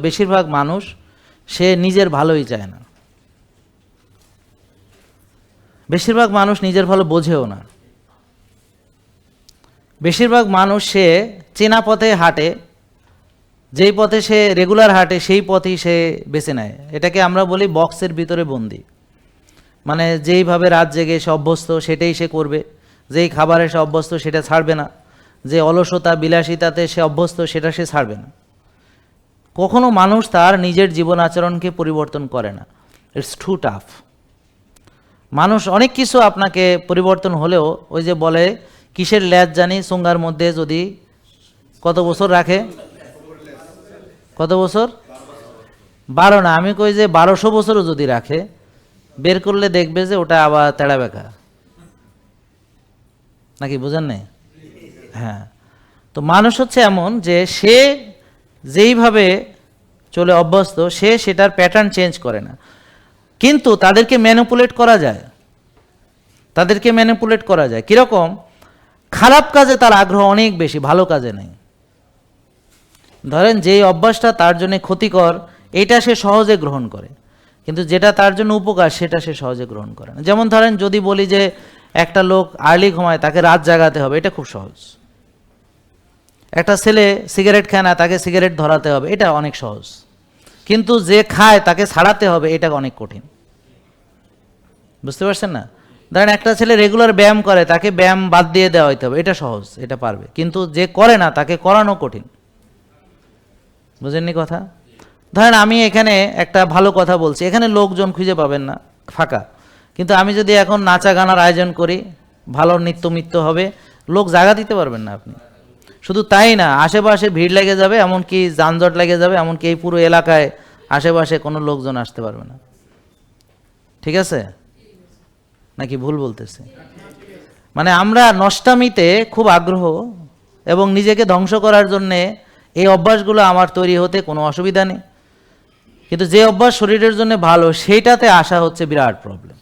বেশিরভাগ মানুষ, সে নিজের ভালোই চায় না। বেশিরভাগ মানুষ নিজের ভালো বোঝেও না। বেশিরভাগ মানুষ সে চেনা পথে হাঁটে, যেই পথে সে রেগুলার হাঁটে, সেই পথেই সে বেছে নেয়। এটাকে আমরা বলি বক্সের ভিতরে বন্দি। মানে যেইভাবে রাত জেগে সে অভ্যস্ত, সেটাই সে করবে। যেই খাবারে সে অভ্যস্ত, সেটা ছাড়বে না। যে অলসতা, বিলাসিতাতে সে অভ্যস্ত, সেটা সে ছাড়বে না। কখনো মানুষ তার নিজের জীবন আচরণকে পরিবর্তন করে না। ইটস টু টাফ মানুষ অনেক কিছু আপনাকে পরিবর্তন হলেও ওই যে বলে, কিসের ল্যাজ জানি, সুঙ্গার মধ্যে যদি কত বছর রাখে? কত বছর? বারো না, আমি কই যে বারোশো বছরও যদি রাখে, বের করলে দেখবে যে ওটা আবার তেড়া বেকা নাকি বুঝেন নাই? হ্যাঁ। তো মানুষ হচ্ছে এমন যে সে যেইভাবে চলে অভ্যস্ত, সে সেটার প্যাটার্ন চেঞ্জ করে না। কিন্তু তাদেরকে ম্যানিপুলেট করা যায়। তাদেরকে ম্যানিপুলেট করা যায়। কীরকম? খারাপ কাজে তার আগ্রহ অনেক বেশি, ভালো কাজে নেই। ধরেন যেই অভ্যাসটা তার জন্য ক্ষতিকর, এটা সে সহজে গ্রহণ করে। কিন্তু যেটা তার জন্য উপকার, সেটা সে সহজে গ্রহণ করে না। যেমন ধরেন যদি বলি যে একটা লোক আর্লি ঘুমায়, তাকে রাত জাগাতে হবে, এটা খুব সহজ। একটা ছেলে সিগারেট খায় না, তাকে সিগারেট ধরাতে হবে, এটা অনেক সহজ। কিন্তু যে খায়, তাকে ছাড়াতে হবে, এটা অনেক কঠিন। বুঝতে পারছেন না? ধরেন একটা ছেলে রেগুলার ব্যায়াম করে, তাকে ব্যায়াম বাদ দিয়ে দেওয়া হইতে হবে, এটা সহজ, এটা পারবে। কিন্তু যে করে না, তাকে করানো কঠিন। বুঝেননি কথা? ধরেন আমি এখানে একটা ভালো কথা বলছি, এখানে লোকজন খুঁজে পাবেন না, ফাঁকা। কিন্তু আমি যদি এখন নাচা গানার আয়োজন করি, ভালো নৃত্য মিত্য হবে, লোক জায়গা দিতে পারবেন না আপনি। শুধু তাই না, আশেপাশে ভিড় লেগে যাবে, এমনকি যানজট লেগে যাবে, এমনকি এই পুরো এলাকায় আশেপাশে কোনো লোকজন আসতে পারবে না। ঠিক আছে? নাকি ভুল বলতেছে? মানে আমরা নষ্টামিতে খুব আগ্রহ এবং নিজেকে ধ্বংস করার জন্যে এই অভ্যাসগুলো আমার তৈরি হতে কোনো অসুবিধা নেই। কিন্তু যে অভ্যাস শরীরের জন্য ভালো, সেইটাতে আসা হচ্ছে বিরাট প্রবলেম